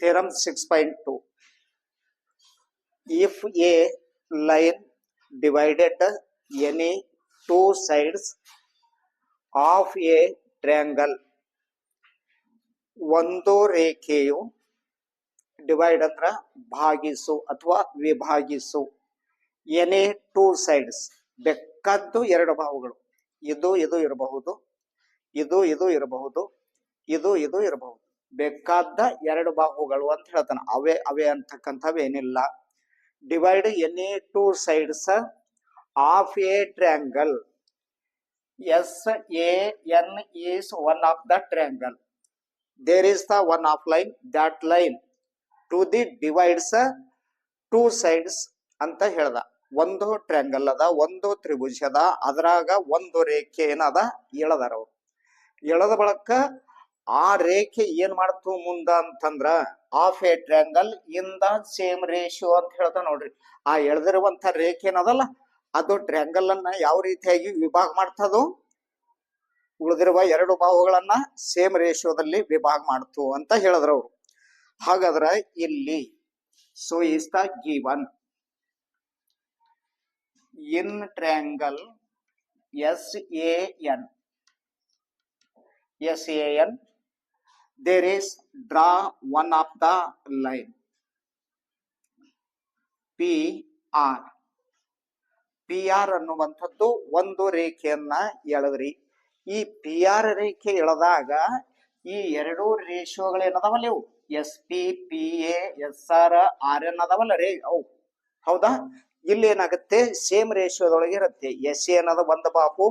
theorem 6.2 if a line divided any two sides of a triangle, ಒಂದು ರೇಖೆಯು divide ಅಂದ್ರ ಭಾಗಿಸು ಅಥವಾ ವಿಭಾಗಿಸು. ಎನಿ ಟೂ ಸೈಡ್ಸ್ ಬೆಕ್ಕದ್ದು ಎರಡು ಭಾವಗಳು. ಇದು ಇದು ಇರಬಹುದು. ಇದು ಇದು ಇರಬಹುದು. ಇದು ಇದು ಇರಬಹುದು. ಬೇಕಾದ ಎರಡು ಬಾಹುಗಳು ಅಂತ ಹೇಳ್ತಾನೆ. ಅವೇ ಅವೇ ಅಂತಕ್ಕಂಥವು ಏನಿಲ್ಲ. Divide any two sides of a triangle S A N is one of the triangle there is the one of line that line to the divides two sides ಅಂತ ಹೇಳ್ದ. ಒಂದು ಟ್ರ್ಯಾಂಗಲ್ ಅದ, ಒಂದು ತ್ರಿಭುಜ ಅದ. ಅದ್ರಾಗ ಒಂದು ರೇಖೆ ಏನದ ಎಳದಾರ ಅವ್ರು. ಎಳದ ಬಳಕ ಆ ರೇಖೆ ಏನ್ ಮಾಡ್ತು ಮುಂದ ಅಂತಂದ್ರ ಆಫ್ ಎ ಟ್ರ್ಯಾಂಗಲ್ ಇಂದ ಸೇಮ್ ರೇಷಿಯೋ ಅಂತ ಹೇಳ್ತಾ ನೋಡ್ರಿ. ಆ ಎಳೆದಿರುವಂತ ರೇಖೆ ಏನದಲ್ಲ, ಅದು ಟ್ರ್ಯಾಂಗಲ್ ಅನ್ನ ಯಾವ ರೀತಿಯಾಗಿ ವಿಭಾಗ ಮಾಡ್ತದೋ, ಉಳಿದಿರುವ ಎರಡು ಬಾಹುಗಳನ್ನ ಸೇಮ್ ರೇಷಿಯೋದಲ್ಲಿ ವಿಭಾಗ ಮಾಡ್ತು ಅಂತ ಹೇಳಿದ್ರು ಅವರು. ಹಾಗಾದ್ರ ಇಲ್ಲಿ so is the given in triangle S A N S A N there is draw one of the line. P R. P R ಅನ್ನುವಂಥದ್ದು ಒಂದು ರೇಖೆಯನ್ನ ಎಳೆದ್ರಿ. ಈ ಪಿ ಆರ್ ರೇಖೆ ಎಳೆದಾಗ ಈ ಎರಡು ರೇಷಿಯೋಗಳು ಏನದಾವಲ್ಲ ಇವು S P P A S R R N ಅದಾವಲ್ಲ ರೇ? ಅವು. ಹೌದಾ? ಇಲ್ಲಿ ಏನಾಗುತ್ತೆ? ಸೇಮ್ ರೇಷಿಯೋದೊಳಗೆ ಇರುತ್ತೆ. ಎಸ್ ಎ ಅನ್ನೋದು ಒಂದು ಬಾಹು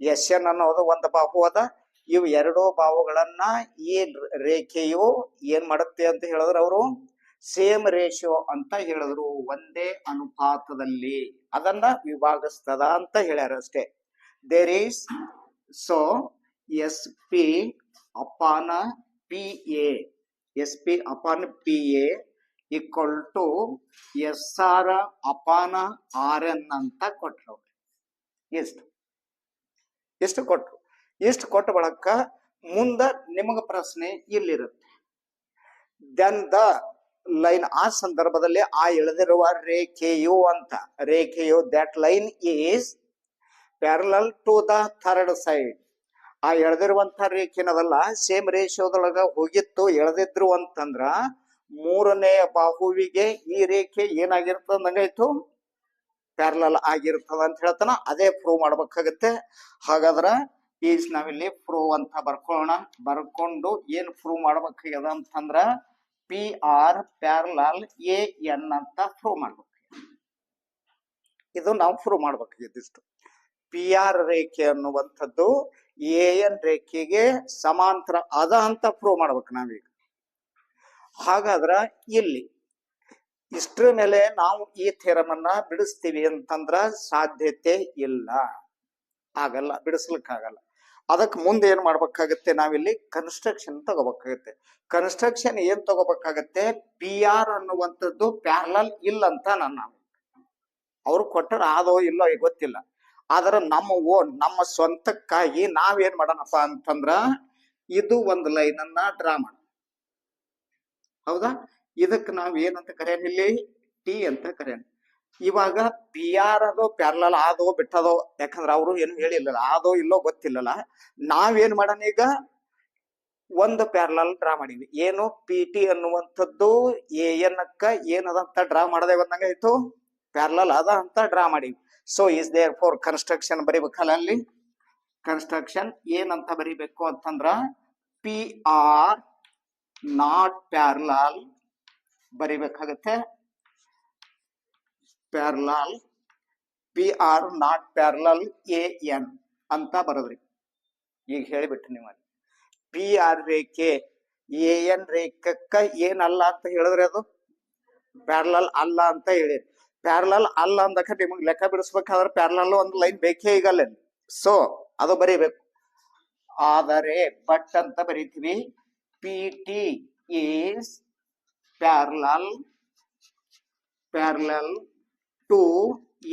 ಎಸ್ ಎನ್ ಅನ್ನೋದು ಒಂದು ಬಾಹು ಅದ. ಇವು ಎರಡೂ ಭಾವಗಳನ್ನ ಈ ರೇಖೆಯು ಏನ್ ಮಾಡುತ್ತೆ ಅಂತ ಹೇಳಿದ್ರು ಅವರು? ಸೇಮ್ ರೇಷಿಯೋ ಅಂತ ಹೇಳಿದ್ರು. ಒಂದೇ ಅನುಪಾತದಲ್ಲಿ. ಅದನ್ನ ವಿಭಾಗಿಸ್ತದ ಅಂತ ಹೇಳ್ಯಾರ ಅಷ್ಟೇ. There is so S P upon P A S P upon P A equal to S R upon R N ಅಂತ ಕೊಟ್ರು. ಎಷ್ಟು? ಎಷ್ಟು ಕೊಟ್ರು? ಇಷ್ಟು ಕೊಟ್ಟ ಬಳಕ ಮುಂದ ನಿಮಗ ಪ್ರಶ್ನೆ ಇಲ್ಲಿರುತ್ತೆ. ದೆನ್ ದ ಲೈನ್ ಆ ಸಂದರ್ಭದಲ್ಲಿ ಆ ಎಳೆದಿರುವ ರೇಖೆಯು ಅಂತ. ರೇಖೆಯು that line is parallel to the third side ಆ ಎಳೆದಿರುವಂತ ರೇಖೆನದಲ್ಲ ಸೇಮ್ ರೇಷಿಯೋದೊಳಗ ಹೋಗಿತ್ತು, ಎಳೆದಿದ್ರು ಅಂತಂದ್ರ ಮೂರನೇ ಬಾಹುವಿಗೆ ಈ ರೇಖೆ ಏನಾಗಿರ್ತದ ನಂಗಾಯ್ತು ಪ್ಯಾರಲಲ್ ಆಗಿರ್ತದ ಅಂತ ಹೇಳ್ತಾನ. ಅದೇ ಪ್ರೂವ್ ಮಾಡ್ಬೇಕಾಗತ್ತೆ. ಹಾಗಾದ್ರ ಈಸ್ ನಾವಿಲ್ಲಿ ಪ್ರೂವ್ ಅಂತ ಬರ್ಕೊಳ್ಳೋಣ. ಬರ್ಕೊಂಡು ಏನ್ ಪ್ರೂವ್ ಮಾಡ್ಬೇಕಾಗ್ಯದ ಅಂತಂದ್ರ P R parallel A N ಅಂತ ಪ್ರೂವ್ ಮಾಡ್ಬೇಕು ಇದು ನಾವು ಪ್ರೂವ್ ಮಾಡ್ಬೇಕಾಗಿದ್ದಿಷ್ಟು ಪಿ ಆರ್ ರೇಖೆ ಅನ್ನುವಂಥದ್ದು ಎ ಎನ್ ರೇಖೆಗೆ ಸಮಾಂತರ ಅದ ಅಂತ ಪ್ರೂವ್ ಮಾಡ್ಬೇಕು ನಾವೀಗ. ಹಾಗಾದ್ರ ಇಲ್ಲಿ ಇಷ್ಟರ ಮೇಲೆ ನಾವು ಈ ಥೇರಮನ್ನ ಬಿಡಿಸ್ತೀವಿ ಅಂತಂದ್ರ ಸಾಧ್ಯತೆ ಇಲ್ಲ. ಆಗಲ್ಲ, ಬಿಡಿಸ್ಲಿಕ್ಕಾಗಲ್ಲ. ಅದಕ್ಕೆ ಮುಂದೆ ಏನ್ ಮಾಡ್ಬೇಕಾಗತ್ತೆ ನಾವಿಲ್ಲಿ ಕನ್ಸ್ಟ್ರಕ್ಷನ್ ತಗೋಬೇಕಾಗತ್ತೆ. ಕನ್ಸ್ಟ್ರಕ್ಷನ್ ಏನ್ ತಗೋಬೇಕಾಗತ್ತೆ? ಪಿ ಆರ್ ಅನ್ನುವಂಥದ್ದು ಪ್ಯಾರಲಲ್ ಇಲ್ಲ ಅಂತ ನನ್ನ ಅವ್ರು ಕೊಟ್ಟರೆ ಆದೋ ಇಲ್ಲೋ ಈಗ ಗೊತ್ತಿಲ್ಲ. ಆದ್ರೆ ನಮ್ಮ ಓನ್ ನಮ್ಮ ಸ್ವಂತಕ್ಕಾಗಿ ನಾವೇನ್ ಮಾಡೋಣಪ್ಪ ಅಂತಂದ್ರ ಇದು ಒಂದು ಲೈನ್ ಅನ್ನ ಡ್ರಾ ಮಾಡ. ಹೌದಾ? ಇದಕ್ಕೆ ನಾವ್ ಏನಂತ ಕರೆಯೋಣ ಇಲ್ಲಿ? ಟಿ ಅಂತ ಕರೆಯೋಣ. ಇವಾಗ ಪಿ ಆರ್ ಅದೋ ಆದೋ, ಬಿಟ್ಟದೋ, ಯಾಕಂದ್ರೆ ಅವರು ಏನು ಹೇಳಿಲ್ಲಲ್ಲ, ಆದೋ ಇಲ್ಲೋ ಗೊತ್ತಿಲ್ಲಲ್ಲ, ನಾವೇನ್ ಮಾಡೋಣ ಈಗ? ಒಂದು ಪ್ಯಾರಲಲ್ ಡ್ರಾ ಮಾಡಿದ್ವಿ ಏನು ಪಿ ಟಿ ಅನ್ನುವಂಥದ್ದು ಎ ಎನ್ ಅಕ್ಕ ಏನದಂತ ಡ್ರಾ ಮಾಡದೆ ಬಂದಂಗ ಆಯ್ತು. ಪ್ಯಾರಲಲ್ ಅದ ಅಂತ ಡ್ರಾ ಮಾಡಿವಿ. So is therefore construction ಬರಿಬೇಕಲ್ಲ ಅಲ್ಲಿ? ಕನ್ಸ್ಟ್ರಕ್ಷನ್ ಏನಂತ ಬರಿಬೇಕು ಅಂತಂದ್ರ P R not parallel ಬರಿಬೇಕಾಗತ್ತೆ. Parallel P R not parallel A N ಅಂತ ಬರೋದ್ರಿ. ಈಗ ಹೇಳಿಬಿಟ್ರಿ ನೀವು ಪಿ ಆರ್ ರೇಖೆ ಎ ಎನ್ ರೇಖಕ್ಕ ಏನಲ್ಲ ಅಂತ ಹೇಳಿದ್ರಿ ಅದು? ಪ್ಯಾರಲಲ್ ಅಲ್ಲ ಅಂತ ಹೇಳಿರಿ. ಪ್ಯಾರಲಲ್ ಅಲ್ಲ ಅಂದಕ ನಿಮಗೆ ಲೆಕ್ಕ ಬಿಡಿಸ್ಬೇಕಾದ್ರೆ ಪ್ಯಾರಲಲ್ ಒಂದು ಲೈನ್ ಬೇಕೇ ಈಗಲ್ಲ ಸೊ ಅದು ಬರೀಬೇಕು. ಆದರೆ ಬಟ್ ಅಂತ ಬರೀತೀವಿ. P T is parallel parallel to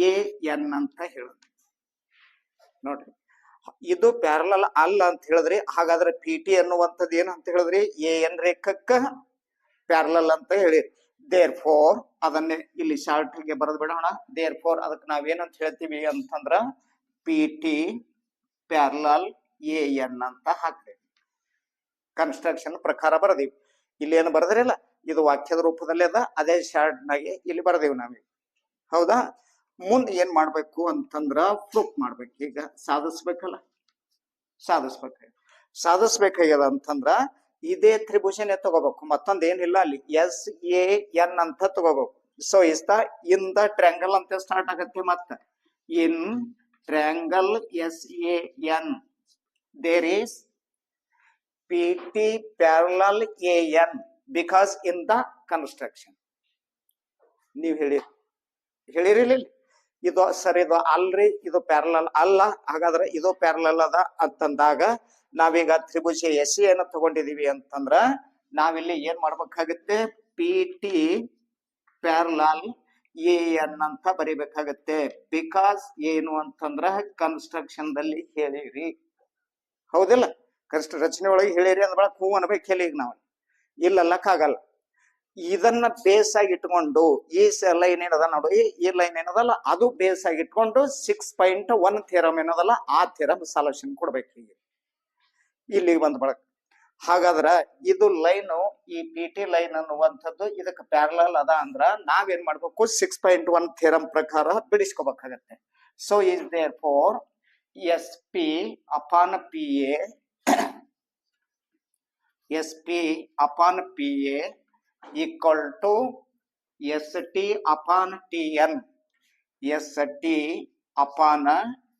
A N ಅಂತ ಹೇಳುದು. ನೋಡ್ರಿ, ಇದು ಪ್ಯಾರಲಲ್ ಅಲ್ಲ ಅಂತ ಹೇಳಿದ್ರಿ, ಹಾಗಾದ್ರೆ ಪಿ ಟಿ ಅನ್ನುವಂಥದ್ದು ಏನು ಅಂತ ಹೇಳಿದ್ರಿ? ಎ ಎನ್ ರೇಖಕ್ಕ ಪ್ಯಾರಲಲ್ ಅಂತ ಹೇಳಿ. ದೇರ್ ಫೋರ್ ಅದನ್ನೇ ಇಲ್ಲಿ ಶಾರ್ಟ್ಗೆ ಬರೆದು ಬಿಡೋಣ. ದೇರ್ ಫೋರ್ ಅದಕ್ಕೆ ನಾವೇನಂತ ಹೇಳ್ತೀವಿ ಅಂತಂದ್ರ P T parallel A N ಅಂತ ಹಾಕ್ರಿ. ಕನ್ಸ್ಟ್ರಕ್ಷನ್ ಪ್ರಕಾರ ಬರದೀವಿ. ಇಲ್ಲಿ ಏನು ಬರೆದ್ರಿಲ್ಲ? ಇದು ವಾಕ್ಯದ ರೂಪದಲ್ಲಿ ಅದ. ಅದೇ ಶಾರ್ಟ್ನಾಗೆ ಇಲ್ಲಿ ಬರದೇವಿ ನಾವೀಗ. ಹೌದಾ? ಮುಂದೆ ಏನ್ ಮಾಡ್ಬೇಕು ಅಂತಂದ್ರ ಪ್ರೂಫ್ ಮಾಡ್ಬೇಕು. ಈಗ ಸಾಧಿಸ್ಬೇಕಲ್ಲ? ಸಾಧಿಸ್ಬೇಕು ಸಾಧಿಸ್ಬೇಕಾಗ್ಯದ ಅಂತಂದ್ರ ಇದೇ ತ್ರಿಭುಜನೇ ತಗೋಬೇಕು. ಮತ್ತೊಂದ್ ಏನಿಲ್ಲ ಅಲ್ಲಿ. ಎಸ್, ಎ, ಎನ್ ಅಂತ ತಗೋಬೇಕು. So is the in the triangle ಅಂತ ಸ್ಟಾರ್ಟ್ ಆಗತ್ತೆ ಮತ್ತ. In triangle S A N there is P T parallel A N because in the construction ನೀವು ಹೇಳಿ. ಹೇಳಿರಿಲ್ಲ ಇಲ್ಲಿ? ಇದು ಸರ್, ಇದು ಅಲ್ರಿ, ಇದು ಪ್ಯಾರಲಲ್ ಅಲ್ಲ. ಹಾಗಾದ್ರೆ ಇದು ಪ್ಯಾರಲಲ್ ಅದ ಅಂತಂದಾಗ ನಾವೀಗ ತ್ರಿಭುಜ ಎಸ್ ಏನ ತಗೊಂಡಿದೀವಿ ಅಂತಂದ್ರ ನಾವಿಲ್ಲಿ ಏನ್ ಮಾಡ್ಬೇಕಾಗತ್ತೆ? P T parallel A N ಅಂತ ಬರಿಬೇಕಾಗತ್ತೆ. ಬಿಕಾಸ್ ಏನು ಅಂತಂದ್ರ ಕನ್ಸ್ಟ್ರಕ್ಷನ್ ದಲ್ಲಿ ಹೇಳಿರಿ. ಹೌದಿಲ್ಲ? ಕನ್ಸ್ಟ್ರ ರಚನೆ ಒಳಗೆ ಹೇಳಿರಿ ಅಂದ್ರೆ ಹೂ ಅನ್ಬೇಕು ಹೇಳಿ ಈಗ ನಾವು. ಇಲ್ಲಲ್ಲಕ್ಕಾಗಲ್ಲ ಇದನ್ನ ಬೇಸ್ ಆಗಿ ಇಟ್ಕೊಂಡು, ಈ ಲೈನ್ ಏನದ ನೋಡು, ಈ- ಲೈನ್ ಏನದಲ್ಲ, ಅದು ಬೇಸ್ ಆಗಿ ಇಟ್ಕೊಂಡು ಸಿಕ್ಸ್ ಪಾಯಿಂಟ್ ಒನ್ ಥಿಯರಮ್ ಏನದಲ್ಲ, ಆ ಥಿಯರಮ್ ಸೊಲ್ಯೂಷನ್ ಕೊಡ್ಬೇಕು ಈಗ ಇಲ್ಲಿ ಬಂದ್ ಬಳಕ. ಹಾಗಾದ್ರ ಇದು ಲೈನ್ ಈ ಪಿ ಟಿ ಲೈನ್ ಅನ್ನುವಂಥದ್ದು ಇದಕ್ಕೆ ಪ್ಯಾರಲಲ್ ಅದ ಅಂದ್ರ ನಾವೇನ್ ಮಾಡ್ಬೇಕು? ಸಿಕ್ಸ್ ಪಾಯಿಂಟ್ ಒನ್ ಥಿಯರಮ್ ಪ್ರಕಾರ ಬಿಡಿಸ್ಕೋಬೇಕಾಗತ್ತೆ. So is therefore S P upon P S P upon P A equal to S T upon T N S T upon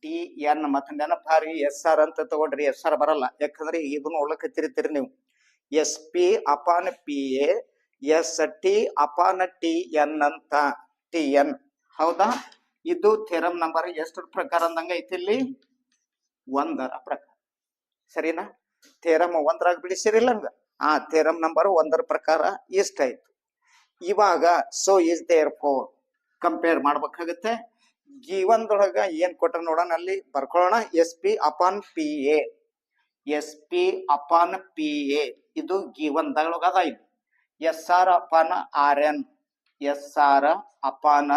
T N ಮತ್ತೆ ನೆನಪಾರಿ S R ಅಂತ ತಗೊಂಡ್ರಿ S R ಬರಲ್ಲ. ಯಾಕಂದ್ರೆ ಇದನ್ನ ಒಳಕತ್ತಿರ್ತೀರಿ ನೀವು. S P upon P A S T upon T N ಅಂತ. ಟಿ ಎನ್ ಹೌದಾ? ಇದು ಥೆರಮ್ ನಂಬರ್ ಎಷ್ಟರ ಪ್ರಕಾರ ಅಂದಂಗ ಐತಿ ಇಲ್ಲಿ? ಒಂದರ ಪ್ರಕಾರ. ಸರಿನಾ? ಥೇರಮ್ ಒಂದರಾಗ ಬಿಡಿಸಿರಿಲ್ಲ ಹಂಗ ಆ ಥೇರಮ್ ನಂಬರ್ ಒಂದರ ಪ್ರಕಾರ ಇಷ್ಟಾಯ್ತು ಇವಾಗ so is therefore compare ಮಾಡ್ಬೇಕಾಗತ್ತೆ. ಜೀವನದೊಳಗ ಏನ್ ಕೊಟ್ಟ ನೋಡೋಣ ಅಲ್ಲಿ, ಬರ್ಕೊಳ್ಳೋಣ. S P upon P A S P upon P A ಇದು ಜೀವನದೊಳಗ ಅದ ಇದು. S R upon R N S R upon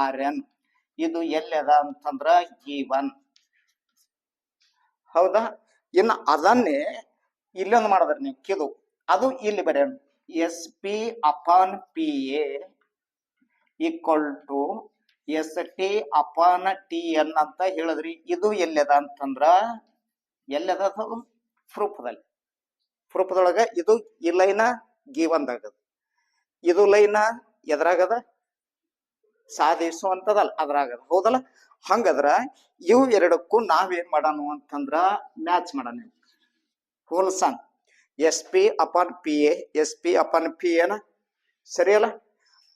R N ಇದು ಎಲ್ಲದ ಅಂತಂದ್ರ ಜೀವನ್. ಹೌದಾ? ಇನ್ನು ಅದನ್ನೇ ಇಲ್ಲೊಂದು ಮಾಡಿದ್ರೆ ನೀವು, ಕಿದು. ಅದು ಇಲ್ಲಿ ಬರೆಯೋಣ S P upon P A equal to S T upon T N ಅಂತ ಹೇಳಿದ್ರಿ. ಇದು ಎಲ್ಲದ ಅಂತಂದ್ರ ಎಲ್ಲದ ಪ್ರೂಫ್ದಲ್ಲಿ. ಪ್ರೂಫ್ದೊಳಗ ಇದು ಈ ಲೈನ ಗೀವಂದಾಗದ. ಇದು ಲೈನ ಎದ್ರಾಗದ? ಸಾಧಿಸುವಂತದಲ್ಲ, ಅದ್ರಾಗದ. ಹೌದಲ್ಲ? ಹಂಗದ್ರ ಇವು ಎರಡಕ್ಕೂ ನಾವೇನ್ ಮಾಡೋಣ ಅಂತಂದ್ರ ಮ್ಯಾಚ್ ಮಾಡೋಣ ಹೋಲ್ಸನ್ S P upon P A S P upon P N ಸರಿಯಲ್ಲ?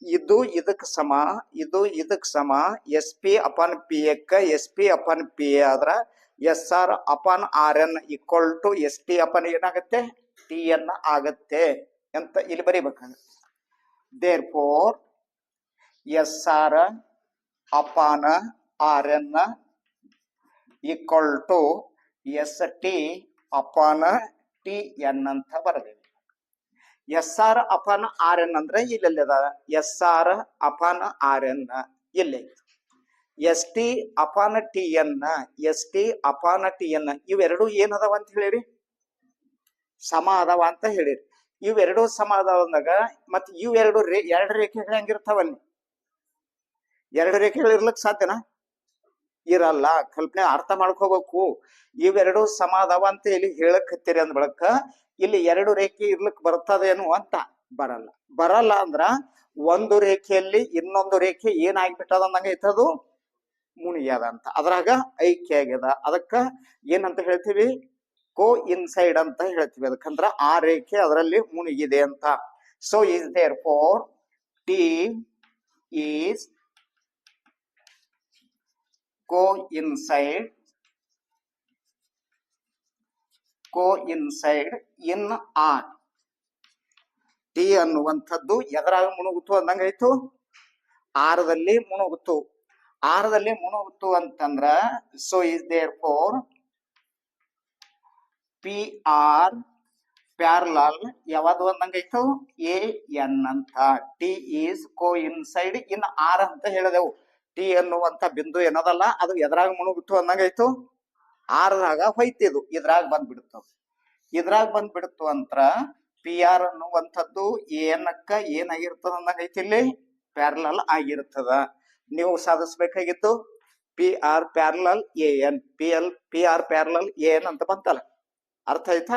ಇದು ಇದಕ್ಕೆ ಸಮ, ಇದು ಇದಕ್ಕೆ ಸಮ S P upon P Ekka S P upon P A ಆದ್ರ S R upon R N equal to S T upon ಏನಾಗುತ್ತೆ? ಟಿ ಎನ್ ಆಗತ್ತೆ ಅಂತ ಇಲ್ಲಿ ಬರಿಬೇಕಾಗತ್ತೆ. Therefore S R upon R N equal to S T upon T N ಅಂತ ಬರಬೇಕು S R upon R N ಅಂದ್ರೆ ಇಲ್ಲೆಲ್ಲದ? S R upon R N ಇಲ್ಲಿ S T upon T N S T upon T N ಇವೆರಡು ಏನದಾವ ಅಂತ ಹೇಳಿರಿ? ಸಮ ಅದಾವ ಅಂತ ಹೇಳಿರಿ. ಇವೆರಡು ಸಮ ಅದಾವ ಅಂದಾಗ ಮತ್ತೆ ಇವೆರಡು ರೇ, ಎರಡು ರೇಖೆಗಳು ಹೆಂಗಿರ್ತಾವಲ್ಲಿ? ಎರಡು ರೇಖೆಗಳು ಇರ್ಲಿಕ್ಕೆ ಸಾಧ್ಯನಾ? ಇರಲ್ಲ, ಕಲ್ಪನೆ ಅರ್ಥ ಮಾಡ್ಕೋಬೇಕು. ಇವೆರಡು ಸಮಾಧವ ಅಂತ ಇಲ್ಲಿ ಹೇಳಕ್ ಹತ್ತಿರಿ ಅಂದ್ ಬಳಕ ಇಲ್ಲಿ ಎರಡು ರೇಖೆ ಇರ್ಲಿಕ್ ಬರ್ತದೇನು ಅಂತ ಬರಲ್ಲ. ಬರಲ್ಲ ಅಂದ್ರ ಒಂದು ರೇಖೆಯಲ್ಲಿ ಇನ್ನೊಂದು ರೇಖೆ ಏನಾಗ್ಬಿಟ್ಟದ ಅಂದಂಗ ಐತದು ಮುಣಿಯದ ಅಂತ ಅದ್ರಾಗ ಐಕ್ಯ ಆಗ್ಯದ. ಅದಕ್ಕ ಏನಂತ ಹೇಳ್ತೀವಿ? ಕೋ ಇನ್ಸೈಡ್ ಅಂತ ಹೇಳ್ತೀವಿ. ಅದಕ್ಕಂದ್ರ ಆ ರೇಖೆ ಅದರಲ್ಲಿ ಮುಣಿಗಿದೆ ಅಂತ. So is therefore T is coincide coincide in R T ಅನ್ನುವಂಥದ್ದು ಎದರಾಗ ಮುಣುಗುತ್ತು ಅಂದಂಗಾಯ್ತು, ಆರದಲ್ಲಿ ಮುಣುಗುತ್ತು ಆರದಲ್ಲಿ ಮುಣುಗುತ್ತು ಅಂತಂದ್ರ so is therefore P R parallel ಯಾವುದು ಅಂದಂಗಾಯ್ತು? ಎ ಎನ್ ಅಂತ. T is coincide in R ಅಂತ ಹೇಳಿದೆವು. ಟಿ ಅನ್ನುವಂತ ಬಿಂದು ಏನದಲ್ಲ? ಅದು ಎದ್ರಾಗ ಮುಣುಗಿಟ್ಟು ಅಂದಂಗೈತು ಆರದಾಗ ಹೊಯ್ತಿದು ಇದ್ರಾಗ ಬಂದ್ಬಿಡ್ತು. ಇದ್ರಾಗ ಬಂದ್ಬಿಡ್ತು ಅಂತ್ರ ಪಿ ಆರ್ ಅನ್ನುವಂಥದ್ದು ಏನಕ್ಕ ಏನಾಗಿರ್ತದ ಅಂದಂಗೈತಿ ಇಲ್ಲಿ? ಪ್ಯಾರಲಲ್ ಆಗಿರ್ತದ. ನೀವು ಸಾಧಿಸ್ಬೇಕಾಗಿತ್ತು P R parallel A N. P L, P R parallel A N ಅಂತ ಬಂತಲ್ಲ. ಅರ್ಥ ಆಯ್ತಾ?